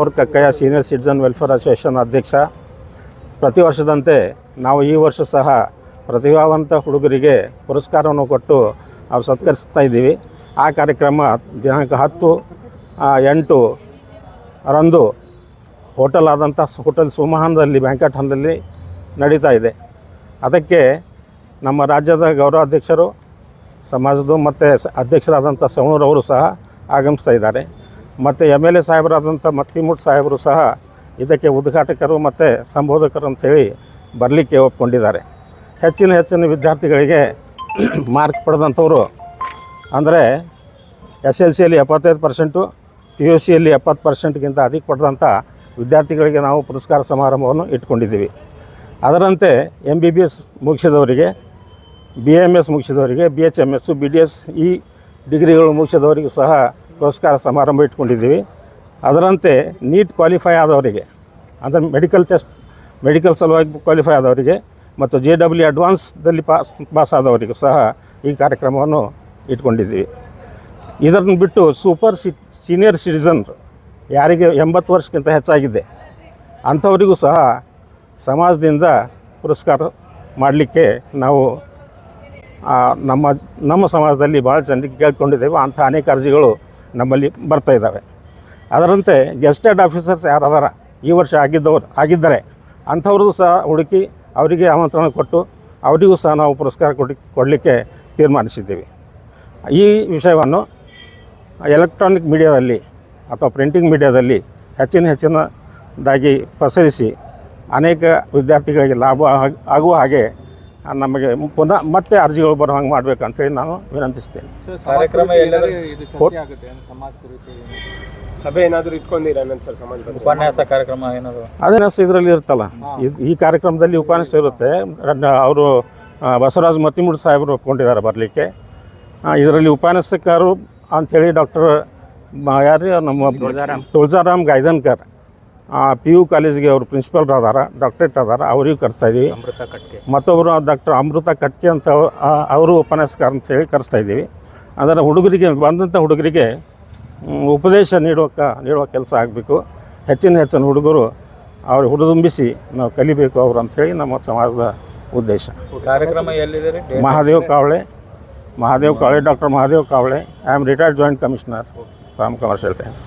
Or Kakkayya senior citizen welfare association ಅಧ್ಯಕ್ಷ. ಪ್ರತಿ ವರ್ಷದಂತೆ ನಾವು ಈ ವರ್ಷ ಸಹ ಪ್ರತಿಭಾವಂತ ಹುಡುಗರಿಗೆ ಪುರಸ್ಕಾರವನ್ನು ಕೊಟ್ಟು ನಾವು ಸತ್ಕರಿಸ್ತಾ ಇದ್ದೀವಿ. ಆ ಕಾರ್ಯಕ್ರಮ ದಿನಾಂಕ ಹತ್ತು ಎಂಟು ರಂದು ಹೋಟೆಲ್ ಆದಂಥ ಹೋಟೆಲ್ ಸುಮಹಾನದಲ್ಲಿ ಬ್ಯಾಂಕಟ್ ಹಾಲ್ನಲ್ಲಿ ನಡೀತಾ ಇದೆ. ಅದಕ್ಕೆ ನಮ್ಮ ರಾಜ್ಯದ ಗೌರವಾಧ್ಯಕ್ಷರು, ಸಮಾಜದ ಮತ್ತು ಅಧ್ಯಕ್ಷರಾದಂಥ ಸವಣೂರವರು ಸಹ ಆಗಮಿಸ್ತಾ ಇದ್ದಾರೆ. ಮತ್ತು ಎಂ ಎಲ್ ಎ ಸಾಹೇಬರಾದಂಥ ಮತ್ತಿಮುಟ್ ಸಾಹೇಬರು ಸಹ ಇದಕ್ಕೆ ಉದ್ಘಾಟಕರು ಮತ್ತು ಸಂಬೋಧಕರು ಅಂಥೇಳಿ ಬರಲಿಕ್ಕೆ ಒಪ್ಕೊಂಡಿದ್ದಾರೆ. ಹೆಚ್ಚಿನ ಹೆಚ್ಚಿನ ವಿದ್ಯಾರ್ಥಿಗಳಿಗೆ ಮಾರ್ಕ್ ಪಡೆದಂಥವರು ಅಂದರೆ ಎಸ್ ಎಲ್ ಸಿಯಲ್ಲಿ ಎಪ್ಪತ್ತೈದು ಪರ್ಸೆಂಟು, ಪಿ ಯು ಸಿಯಲ್ಲಿ ಎಪ್ಪತ್ತು ಪರ್ಸೆಂಟ್ಗಿಂತ ಅಧಿಕ ಪಡೆದಂಥ ವಿದ್ಯಾರ್ಥಿಗಳಿಗೆ ನಾವು ಪುರಸ್ಕಾರ ಸಮಾರಂಭವನ್ನು ಇಟ್ಕೊಂಡಿದ್ದೀವಿ. ಅದರಂತೆ ಎಂ ಬಿ ಬಿ ಎಸ್ ಮುಗಿಸಿದವರಿಗೆ, B M S ಮುಗಿಸಿದವರಿಗೆ, B H M S B D S, ಈ ಡಿಗ್ರಿಗಳು ಮುಗಿಸಿದವರಿಗೂ ಸಹ ಪುರಸ್ಕಾರ ಸಮಾರಂಭ ಇಟ್ಕೊಂಡಿದ್ದೀವಿ. ಅದರಂತೆ ನೀಟ್ ಕ್ವಾಲಿಫೈ ಆದವರಿಗೆ, ಅಂದರೆ ಮೆಡಿಕಲ್ ಟೆಸ್ಟ್, ಮೆಡಿಕಲ್ ಸಲುವಾಗಿ ಕ್ವಾಲಿಫೈ ಆದವರಿಗೆ ಮತ್ತು ಜೆ ಡಬ್ಲ್ಯೂ ಅಡ್ವಾನ್ಸ್ದಲ್ಲಿ ಪಾಸ್ ಪಾಸ್ ಆದವರಿಗೂ ಸಹ ಈ ಕಾರ್ಯಕ್ರಮವನ್ನು ಇಟ್ಕೊಂಡಿದ್ದೀವಿ. ಇದನ್ನು ಬಿಟ್ಟು ಸೂಪರ್ ಸಿ, ಸೀನಿಯರ್ ಸಿಟಿಸನ್ ಯಾರಿಗೆ ಎಂಬತ್ತು ವರ್ಷಕ್ಕಿಂತ ಹೆಚ್ಚಾಗಿದೆ, ಅಂಥವರಿಗೂ ಸಹ ಸಮಾಜದಿಂದ ಪುರಸ್ಕಾರ ಮಾಡಲಿಕ್ಕೆ ನಾವು ನಮ್ಮ ನಮ್ಮ ಸಮಾಜದಲ್ಲಿ ಭಾಳ ಜನರಿಗೆ ಕೇಳ್ಕೊಂಡಿದ್ದೇವೆ. ಅಂಥ ಅನೇಕ ಅರ್ಜಿಗಳು ನಮ್ಮಲ್ಲಿ ಬರ್ತಾ ಇದ್ದಾವೆ. ಅದರಂತೆ ಗೆಸ್ಟೆಡ್ ಆಫೀಸರ್ಸ್ ಯಾರು ಅದಾರ? ಈ ವರ್ಷ ಆಗಿದ್ದವರು ಆಗಿದ್ದರೆ ಅಂಥವ್ರದ್ದು ಸಹ ಹುಡುಕಿ ಅವರಿಗೆ ಆಮಂತ್ರಣ ಕೊಟ್ಟು ಅವರಿಗೂ ಸಹ ನಾವು ಪುರಸ್ಕಾರ ಕೊಡಿ ಕೊಡಲಿಕ್ಕೆ ತೀರ್ಮಾನಿಸಿದ್ದೀವಿ. ಈ ವಿಷಯವನ್ನು ಎಲೆಕ್ಟ್ರಾನಿಕ್ ಮೀಡಿಯಾದಲ್ಲಿ ಅಥವಾ ಪ್ರಿಂಟಿಂಗ್ ಮೀಡಿಯಾದಲ್ಲಿ ಹೆಚ್ಚಿನ ಹೆಚ್ಚಿನದಾಗಿ ಪ್ರಸರಿಸಿ ಅನೇಕ ವಿದ್ಯಾರ್ಥಿಗಳಿಗೆ ಲಾಭ ಆಗ್- ಆಗುವ ಹಾಗೆ ನಮಗೆ ಪುನಃ ಮತ್ತೆ ಅರ್ಜಿಗಳು ಬರೋ ಹಂಗೆ ಮಾಡಬೇಕಂತೇಳಿ ನಾನು ವಿನಂತಿಸ್ತೇನೆ. ಕಾರ್ಯಕ್ರಮ ಸಭೆ ಏನಾದರೂ ಇಟ್ಕೊಂಡಿರ ಸರ್ ಸಮಾಜ? ಉಪನ್ಯಾಸ ಕಾರ್ಯಕ್ರಮ ಏನಾದರೂ? ಅದೇನಸ್ ಇದರಲ್ಲಿ ಇರುತ್ತಲ್ಲ. ಇದ್- ಈ ಕಾರ್ಯಕ್ರಮದಲ್ಲಿ ಉಪನ್ಯಾಸ ಇರುತ್ತೆ. ಅವರು ಬಸವರಾಜ್ ಮತ್ತಿಮೂಡ್ ಸಾಹೇಬರು ಒಪ್ಕೊಂಡಿದ್ದಾರೆ ಬರಲಿಕ್ಕೆ. ಇದರಲ್ಲಿ ಉಪನ್ಯಾಸಕರು ಅಂಥೇಳಿ ಡಾಕ್ಟರ್ ಯಾರು ನಮ್ಮ ತುಳಜಾರಾಮ್. ಗೈದನ್ಕರ್ ಪಿ ಯು ಕಾಲೇಜಿಗೆ ಅವರು ಪ್ರಿನ್ಸಿಪಲ್ ಅದಾರ ಡಾಕ್ಟ್ರೇಟ್ ಅದಾರ ಅವರಿಗೂ ಕರೆಸ್ತಾ ಇದ್ದೀವಿ ಅಮೃತ ಕಟ್ಕೆ ಮತ್ತೊಬ್ಬರು ಡಾಕ್ಟರ್ ಅಮೃತ ಕಟ್ಕೆ ಅಂತ ಆ, ಅವರು ಉಪನ್ಯಾಸಕಾರ ಅಂತೇಳಿ ಕರೆಸ್ತಾ ಇದ್ದೀವಿ ಅದರ ಹುಡುಗರಿಗೆ ಬಂದಂಥ ಹುಡುಗರಿಗೆ ಉಪದೇಶ ನೀಡುವ ನೀಡುವ ಕೆಲಸ ಆಗಬೇಕು. ಹೆಚ್ಚಿನ ಹೆಚ್ಚಿನ ಹುಡುಗರು ಅವ್ರು ಹುಡುದುಂಬಿಸಿ ನಾವು ಕಲಿಬೇಕು ಅವರು ಅಂಥೇಳಿ ನಮ್ಮ ಸಮಾಜದ ಉದ್ದೇಶ. ಕಾರ್ಯಕ್ರಮ ಎಲ್ಲಿದೆ Mahadev Kawale. Mahadev Kawale doctor Mahadev Kawale. I am retired joint commissioner from commercial times